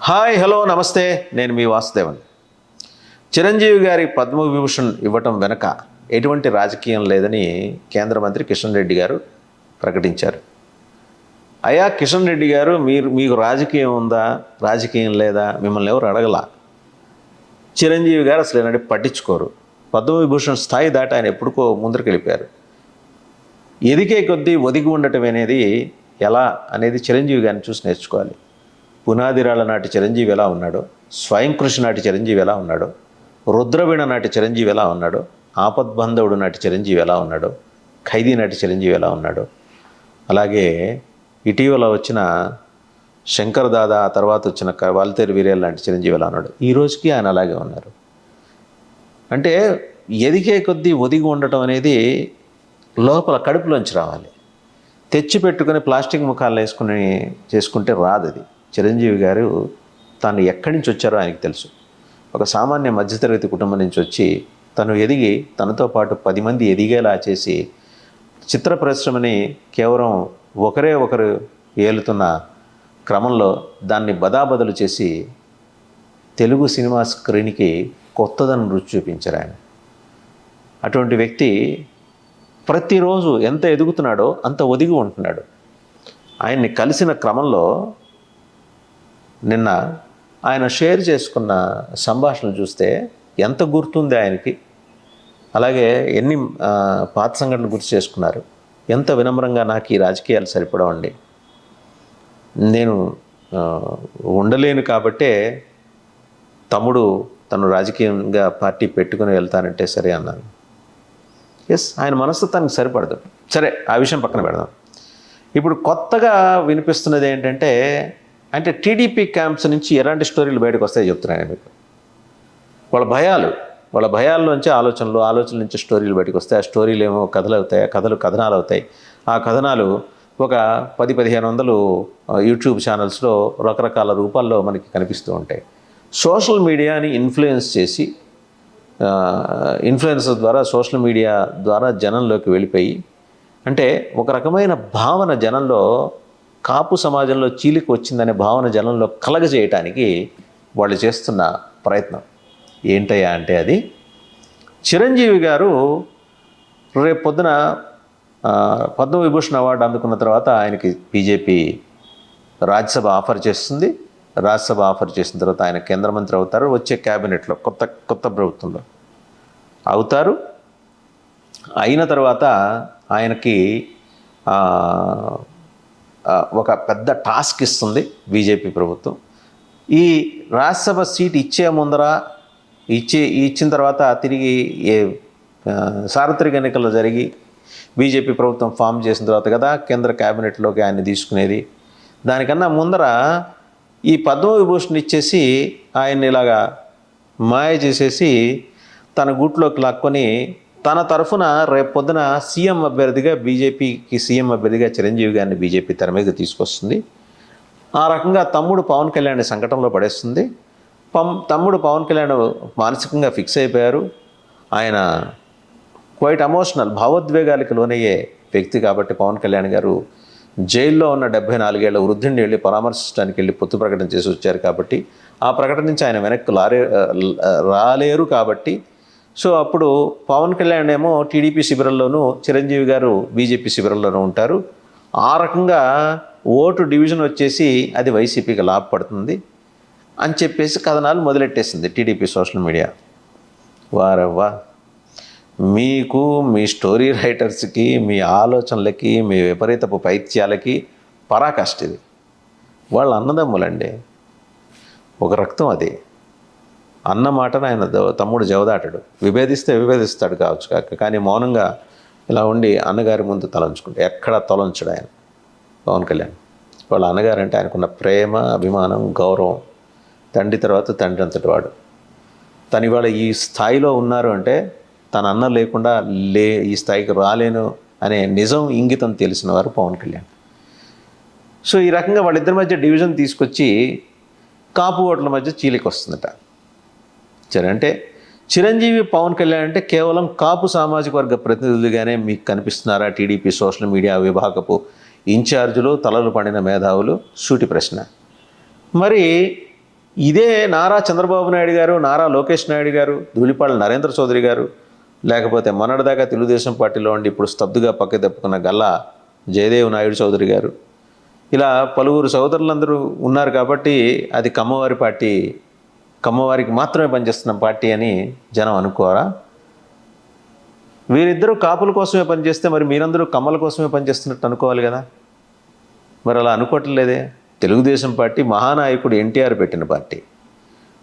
Hi hello నమస్తే. నేను మీ వాసుదేవన్. చిరంజీవి గారి పద్మవిభూషణ్ ఇవ్వటం వెనక ఎటువంటి రాజకీయం లేదని కేంద్ర మంత్రి కిషన్ రెడ్డి గారు ప్రకటించారు. అయ్యా కిషన్ రెడ్డి గారు మీరు మీకు రాజకీయం ఉందా? రాజకీయం లేదా? మిమ్మల్ని ఎవరు అడగలా? చిరంజీవి గారు అసలు ఏంటంటే పట్టించుకోరు. పద్మవిభూషణ్ స్థాయి దాటి ఆయన ఎప్పుడుకో ముందరికెళ్ళిపోయారు ఎదికే ఎదిగే కొద్దీ ఒదిగి ఉండటం అనేది ఎలా అనేది చిరంజీవి గారిని చూసి నేర్చుకోవాలి. పునాదిరాళ్ళ నాటి చిరంజీవి ఎలా ఉన్నాడో స్వయం కృషి నాటి చిరంజీవి ఎలా ఉన్నాడో రుద్రవీణ నాటి చిరంజీవి ఎలా ఉన్నాడో ఆపద్బంధవుడు నాటి చిరంజీవి ఎలా ఉన్నాడో ఖైదీ నాటి చిరంజీవి ఎలా ఉన్నాడో. అలాగే ఇటీవల వచ్చిన శంకర్ దాదా ఆ తర్వాత వచ్చిన క- వాల్తేరు వీరేల్ లాంటి చిరంజీవి ఎలా ఉన్నాడు. ఈ రోజుకి ఆయన అలాగే ఉన్నారు. అంటే ఎదిగే కొద్దీ ఒదిగి ఉండటం అనేది లోపల కడుపులోంచి రావాలి. తెచ్చి పెట్టుకుని ప్లాస్టిక్ ముఖాలు వేసుకుని చేసుకుంటే రాదు అది చిరంజీవి గారు తాను ఎక్కడి నుంచి వచ్చారో ఆయనకు తెలుసు. ఒక సామాన్య మధ్యతరగతి కుటుంబం నుంచి వచ్చి తను ఎదిగి తనతో పాటు పది మంది ఎదిగేలా చేసి చిత్ర పరిశ్రమని కేవలం ఒకరే ఒకరు ఏలుతున్న క్రమంలో దాన్ని బదాబదలు చేసి తెలుగు సినిమా స్క్రీన్కి కొత్తదనం రుచి చూపించారు ఆయన. అటువంటి వ్యక్తి ప్రతిరోజు ఎంత ఎదుగుతున్నాడో అంత ఒదిగి ఉంటున్నాడు. ఆయన్ని కలిసిన క్రమంలో నిన్న ఆయన షేర్ చేసుకున్న సంభాషణలు చూస్తే ఎంత గుర్తుంది ఆయనకి? అలాగే ఎన్ని పాత సంఘటనలు గుర్తు చేసుకున్నారు? ఎంత వినమ్రంగా నాకు ఈ రాజకీయాలు సరిపడవండి నేను ఉండలేను కాబట్టే తమ్ముడు తను రాజకీయంగా పార్టీ పెట్టుకుని వెళ్తానంటే సరే అన్నాను. ఎస్ ఆయన మనస్తత్వానికి సరిపడదు. సరే ఆ విషయం పక్కన పెడదాం. ఇప్పుడు కొత్తగా వినిపిస్తున్నది ఏంటంటే అంటే టీడీపీ క్యాంప్స్ నుంచి ఎలాంటి స్టోరీలు బయటకు వస్తాయో చెప్తున్నాను మీకు. వాళ్ళ భయాలు వాళ్ళ భయాల్లోంచి ఆలోచనలు ఆలోచనల నుంచి స్టోరీలు బయటకు వస్తాయి. ఆ స్టోరీలు ఏమో కథలు అవుతాయి ఆ కథలు కథనాలు అవుతాయి. ఆ కథనాలు ఒక పది పదిహేను వందలు యూట్యూబ్ ఛానల్స్లో రకరకాల రూపాల్లో మనకి కనిపిస్తూ ఉంటాయి. సోషల్ మీడియాని ఇన్ఫ్లుయెన్స్ చేసి ఇన్ఫ్లుయెన్సర్ ద్వారా సోషల్ మీడియా ద్వారా జనంలోకి వెళ్ళిపోయి అంటే ఒక రకమైన భావన జనంలో కాపు సమాజంలో చీలిక వచ్చిందనే భావన జనంలో కలగజేయటానికి వాళ్ళు చేస్తున్న ప్రయత్నం. ఏంటయ్యా అంటే అది? చిరంజీవి గారు రేపు పొద్దున పద్మవిభూషణ్ అవార్డు అందుకున్న తర్వాత ఆయనకి బీజేపీ రాజ్యసభ ఆఫర్ చేస్తుంది. రాజ్యసభ ఆఫర్ చేసిన తర్వాత ఆయన కేంద్ర మంత్రి అవుతారు. వచ్చే క్యాబినెట్లో కొత్త కొత్త ప్రభుత్వంలో అవుతారు. అయిన తర్వాత ఆయనకి ఒక పెద్ద టాస్క్ ఇస్తుంది బీజేపీ ప్రభుత్వం. ఈ రాజ్యసభ సీట్ ఇచ్చే ముందర ఇచ్చే ఇచ్చిన తర్వాత తిరిగి ఏ సార్వత్రిక ఎన్నికలు జరిగి బీజేపీ ప్రభుత్వం ఫామ్ చేసిన తర్వాత కదా కేంద్ర క్యాబినెట్లోకి ఆయన తీసుకునేది. దానికన్నా ముందర ఈ పద్మవిభూషణ్ ఇచ్చేసి ఆయన్ని ఇలాగా మాయ చేసేసి తన గూట్లోకి లాక్కొని తన తరఫున రేపు పొద్దున సీఎం అభ్యర్థిగా బీజేపీకి సీఎం అభ్యర్థిగా చిరంజీవి గారిని బీజేపీ తెర మీద తీసుకొస్తుంది. ఆ రకంగా తమ్ముడు పవన్ కళ్యాణ్ సంకటంలో పడేస్తుంది. పం తమ్ముడు పవన్ కళ్యాణ్ మానసికంగా ఫిక్స్ అయిపోయారు. ఆయన క్వైట్ ఎమోషనల్ భావోద్వేగాలకు లోనయ్యే వ్యక్తి కాబట్టి పవన్ కళ్యాణ్ గారు జైల్లో ఉన్న డెబ్బై నాలుగేళ్ళ వృద్ధుడిని వెళ్ళి పరామర్శించడానికి వెళ్ళి పొత్తు ప్రకటన చేసి వచ్చారు కాబట్టి ఆ ప్రకటన నుంచి ఆయన వెనక్కి లారే రాలేరు కాబట్టి సో అప్పుడు పవన్ కళ్యాణ్ ఏమో టీడీపీ శిబిరంలోనూ చిరంజీవి గారు బీజేపీ శిబిరంలోనూ ఉంటారు. ఆ రకంగా ఓటు డివిజన్ వచ్చేసి అది వైసీపీకి లాభపడుతుంది అని చెప్పేసి కథనాలు మొదలెట్టేసింది టీడీపీ సోషల్ మీడియా. వారవ్వా మీకు మీ స్టోరీ రైటర్స్కి మీ ఆలోచనలకి మీ విపరీతపు పైత్యాలకి పరాకాష్ట ఇది వాళ్ళ అన్నదమ్ములండి. ఒక రక్తం అది. అన్న మాటను ఆయన తమ్ముడు జవదాటడు. విభేదిస్తే విభేదిస్తాడు కావచ్చు కాక కానీ మౌనంగా ఇలా ఉండి అన్నగారి ముందు తలంచుకుంటే ఎక్కడ తలంచడు ఆయన? పవన్ కళ్యాణ్. వాళ్ళ అన్నగారు అంటే ఆయనకున్న ప్రేమ అభిమానం గౌరవం. తండ్రి తర్వాత తండ్రి అంతటి వాడు. తను ఇవాళ ఈ స్థాయిలో ఉన్నారు అంటే తన అన్న లేకుండా లే ఈ స్థాయికి రాలేను అనే నిజం ఇంగితం తెలిసిన వారు పవన్ కళ్యాణ్. సో ఈ రకంగా వాళ్ళిద్దరి మధ్య డివిజన్ తీసుకొచ్చి కాపు ఓట్ల మధ్య చీలికొస్తుందట. ఇచ్చారు. అంటే చిరంజీవి పవన్ కళ్యాణ్ అంటే కేవలం కాపు సామాజిక వర్గ ప్రతినిధులుగానే మీకు కనిపిస్తున్నారా టీడీపీ సోషల్ మీడియా విభాగపు ఇన్ఛార్జులు తలలు పండిన మేధావులు? సూటి ప్రశ్న. మరి ఇదే నారా చంద్రబాబు నాయుడు గారు నారా లోకేష్ నాయుడు గారు ధూళిపాళ్ళ నరేంద్ర చౌదరి గారు లేకపోతే మొన్నటిదాకా తెలుగుదేశం పార్టీలో ఉండి ఇప్పుడు స్తబ్దుగా పక్క తప్పుకున్న గల్లా జయదేవ్ నాయుడు చౌదరి గారు. ఇలా పలువురు సోదరులందరూ ఉన్నారు కాబట్టి అది కమ్మవారి పార్టీ కమ్మవారికి మాత్రమే పనిచేస్తున్న పార్టీ అని జనం అనుకోరా? వీరిద్దరూ కాపుల కోసమే పనిచేస్తే మరి మీరందరూ కమ్మల కోసమే పనిచేస్తున్నట్టు అనుకోవాలి కదా? మరి అలా అనుకోవట్లేదే తెలుగుదేశం పార్టీ మహానాయకుడు ఎన్టీఆర్ పెట్టిన పార్టీ.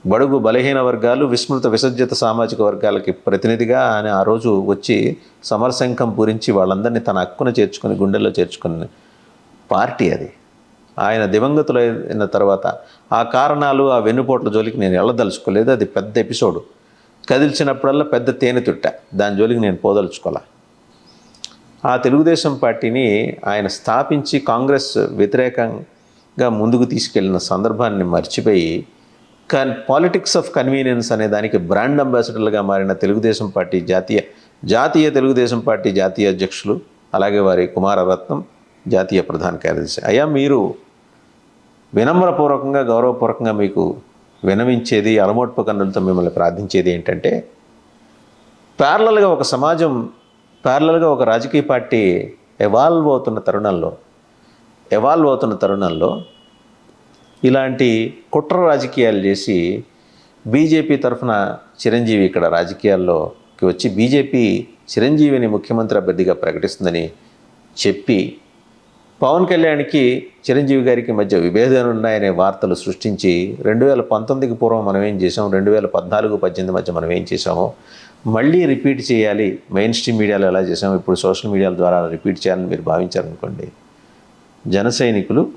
బడుగు బలహీన వర్గాలు విస్మృత విసర్జిత సామాజిక వర్గాలకి ప్రతినిధిగా ఆయన ఆ రోజు వచ్చి సమరశంఖం పూరించి వాళ్ళందరినీ తన హక్కున చేర్చుకుని గుండెల్లో చేర్చుకుని పార్టీ అది. ఆయన దివంగతులైన తర్వాత ఆ కారణాలు ఆ వెన్నుపోట్ల జోలికి నేను వెళ్ళదలుచుకోలేదు అది పెద్ద ఎపిసోడ్. కదిల్చినప్పుడల్లా పెద్ద తేనె తుట్ట. దాని జోలికి నేను పోదలుచుకోలే. ఆ తెలుగుదేశం పార్టీని ఆయన స్థాపించి కాంగ్రెస్ వ్యతిరేకంగా ముందుకు తీసుకెళ్ళిన సందర్భాన్ని మర్చిపోయి కన్ పాలిటిక్స్ ఆఫ్ కన్వీనియన్స్ అనే దానికి బ్రాండ్ అంబాసిడర్లుగా మారిన తెలుగుదేశం పార్టీ జాతీయ జాతీయ తెలుగుదేశం పార్టీ జాతీయ అధ్యక్షులు అలాగే వారి కుమారరత్నం జాతీయ ప్రధాన కార్యదర్శి. అయ్యా మీరు వినమ్రపూర్వకంగా గౌరవపూర్వకంగా మీకు వినవించేది అలమోట్పు కన్నులతో మిమ్మల్ని ప్రార్థించేది ఏంటంటే ప్యారలల్గా ఒక సమాజం ప్యారలల్గా ఒక రాజకీయ పార్టీ ఎవాల్వ్ అవుతున్న తరుణంలో ఎవాల్వ్ అవుతున్న తరుణంలో ఇలాంటి కుట్ర రాజకీయాలు చేసి బీజేపీ తరఫున చిరంజీవి ఇక్కడ రాజకీయాల్లోకి వచ్చి బీజేపీ చిరంజీవిని ముఖ్యమంత్రి అభ్యర్థిగా ప్రకటిస్తుందని చెప్పి పవన్ కళ్యాణ్కి చిరంజీవి గారికి మధ్య విభేదాలు ఉన్నాయనే వార్తలు సృష్టించి రెండు వేల పంతొమ్మిదికి పూర్వం మనం ఏం చేసాం రెండు వేల పద్నాలుగు పద్దెనిమిది మధ్య మనం ఏం చేసామో మళ్ళీ రిపీట్ చేయాలి. మెయిన్ స్ట్రీమ్ మీడియాలో ఎలా చేసాము ఇప్పుడు సోషల్ మీడియాల ద్వారా రిపీట్ చేయాలని మీరు భావించారనుకోండి. జన సైనికులు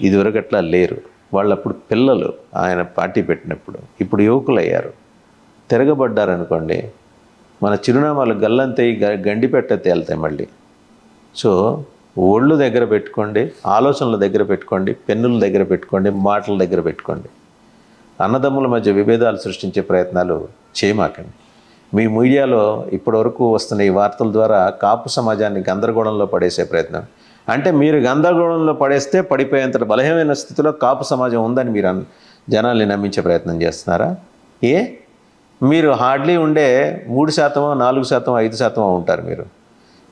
ఇదివరకు అట్లా లేరు. వాళ్ళప్పుడు పిల్లలు ఆయన పార్టీ పెట్టినప్పుడు ఇప్పుడు యువకులు అయ్యారు తిరగబడ్డారనుకోండి మన చిరునామాలు గల్లంతయి గ- గండిపెట్ట తేలుతాయి మళ్ళీ. సో ఒళ్ళు దగ్గర పెట్టుకోండి ఆలోచనల దగ్గర పెట్టుకోండి పెన్నుల దగ్గర పెట్టుకోండి మాటల దగ్గర పెట్టుకోండి. అన్నదమ్ముల మధ్య విభేదాలు సృష్టించే ప్రయత్నాలు చేయమాకండి. మీ మీడియాలో ఇప్పటివరకు వస్తున్న ఈ వార్తల ద్వారా కాపు సమాజాన్ని గందరగోళంలో పడేసే ప్రయత్నం. అంటే మీరు గందరగోళంలో పడేస్తే పడిపోయేంత బలహీనమైన స్థితిలో కాపు సమాజం ఉందని మీరు జనాల్ని నమ్మించే ప్రయత్నం చేస్తున్నారా? ఏ? మీరు హార్డ్లీ ఉండే మూడు శాతమో నాలుగు శాతం ఐదు శాతం ఉంటారు మీరు.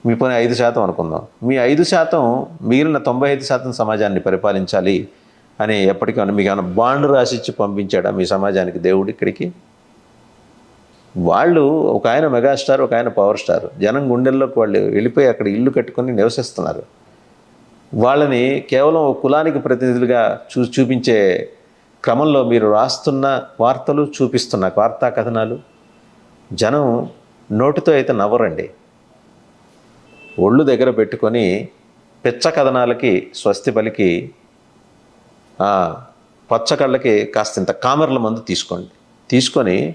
మీ పని ఐదు శాతం అనుకుందాం. మీ ఐదు శాతం మిగిలిన తొంభై ఐదు శాతం సమాజాన్ని పరిపాలించాలి అని ఎప్పటికైనా మీకు ఏమైనా బాండ్ రాసిచ్చి పంపించాడా మీ సమాజానికి దేవుడు ఇక్కడికి? వాళ్ళు ఒక ఆయన మెగాస్టార్ ఒక ఆయన పవర్ స్టార్. జనం గుండెల్లోకి వాళ్ళు వెళ్ళిపోయి అక్కడ ఇల్లు కట్టుకొని నివసిస్తున్నారు. వాళ్ళని కేవలం ఒక కులానికి ప్రతినిధులుగా చూ చూపించే క్రమంలో మీరు రాస్తున్న వార్తలు చూపిస్తున్న వార్తా కథనాలు జనం నోటితో అయితే నవ్వరండి. ఒళ్ళు దగ్గర పెట్టుకొని పిచ్చ కథనాలకి స్వస్తి పలికి పచ్చకళ్ళకి కాస్తంత కామెర్ల మందు తీసుకోండి. తీసుకొని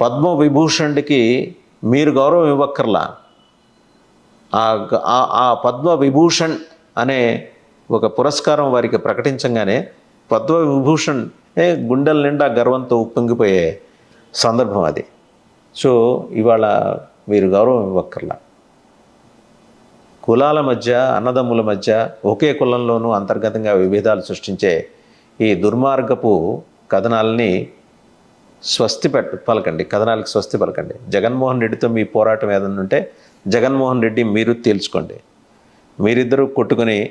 పద్మ విభూషణ్కి మీరు గౌరవం ఇవ్వక్కర్లా. ఆ గ- ఆ- పద్మ విభూషణ్ అనే ఒక పురస్కారం వారికి ప్రకటించగానే పద్మ విభూషణ్ గుండెల నిండా గర్వంతో ఉప్పొంగిపోయే సందర్భం అది. సో ఇవాళ మీరు గౌరవం ఇవ్వక్కర్లా. కులాల మధ్య అన్నదమ్ముల మధ్య ఒకే కులంలోనూ అంతర్గతంగా విభేదాలు సృష్టించే ఈ దుర్మార్గపు కథనాలని స్వస్తి పెట్ట పలకండి. కథనాలకు స్వస్తి పలకండి. జగన్మోహన్ రెడ్డితో మీ పోరాటం ఏదైనా ఉంటే జగన్మోహన్ రెడ్డి మీరు తేల్చుకోండి. మీరిద్దరూ కొట్టుకుని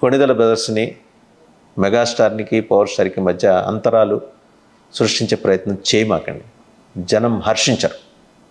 కొణిదల బ్రదర్స్ని మెగాస్టార్నికి పవర్ స్టార్కి మధ్య అంతరాలు సృష్టించే ప్రయత్నం చేయమాకండి. జనం హర్షించరు.